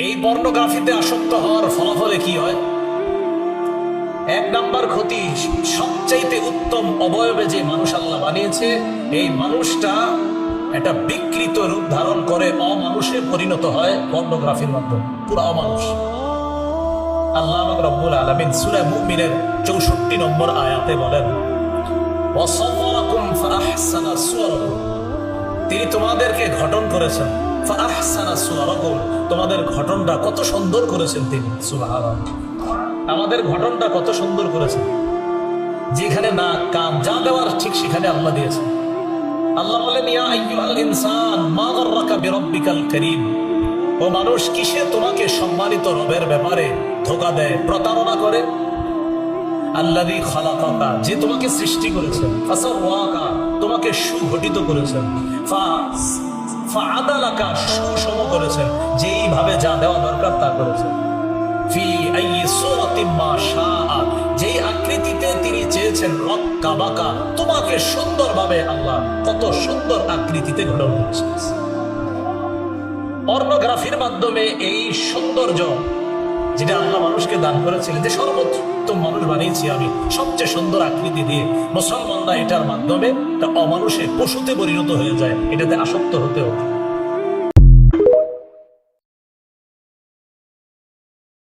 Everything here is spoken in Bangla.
এই পর্নোগ্রাফিতে আসক্ত হওয়ার ফলাফলে কি হয়? এক নাম্বার ক্ষতি, সবচাইতে উত্তম অবয়বে যে মানুষ আল্লাহ বানিয়েছে, এই মানুষটা একটা বিকৃত রূপ ধারণ করে অমানুষে পরিণত হয় পর্নোগ্রাফির মাধ্যমে। পুরো অমানুষ। আল্লাহ রব্বুল আলমিন সুরে মুমিনের চৌষট্টি নম্বর আয়াতে বলেন তিনি তোমাদেরকে ঘটন করেছেন। তোমাদের ঘটনটা কত সুন্দর করেছেন তিনি আমাদের ঘটনটা কত সুন্দর করেছেন। যেখানে না কাম, যা দেওয়ার ঠিক সেখানে আল্লাহ দিয়েছেন। আল্লাহ বলেন ইনসান ও মানুষ, কিসে তোমাকে সম্মানিত রবের ব্যাপারে ধোকা দেয়, প্রতারণা করে? আল্লাযী খালাকাকা, যে তোমাকে সৃষ্টি করেছেন তোমাকে সুগঠিত করেছেন ফাআদালাকা সুষম করেছেন। যেইভাবে যা দেওয়া দরকার তা করেছেন। ফি যেই আকৃতিতে তিনি চেয়েছেন, রক্কা বাকা, তোমাকে সুন্দরভাবে আল্লাহ কত সুন্দর আকৃতিতে গঠন করেছেন অর্নোগ্রাফির মাধ্যমে এই সৌন্দর্য যেটা আল্লাহ মানুষকে দান করেছিলেন যে সর্বোত্তম মানুষ বানিয়েছি আমি। সবচেয়ে সুন্দর আকৃতি দিয়ে মুসলমানরা এটার মাধ্যমে অমানুষে পশুতে পরিণত হয়ে যায়। এটাতে আসক্ত হতে হতে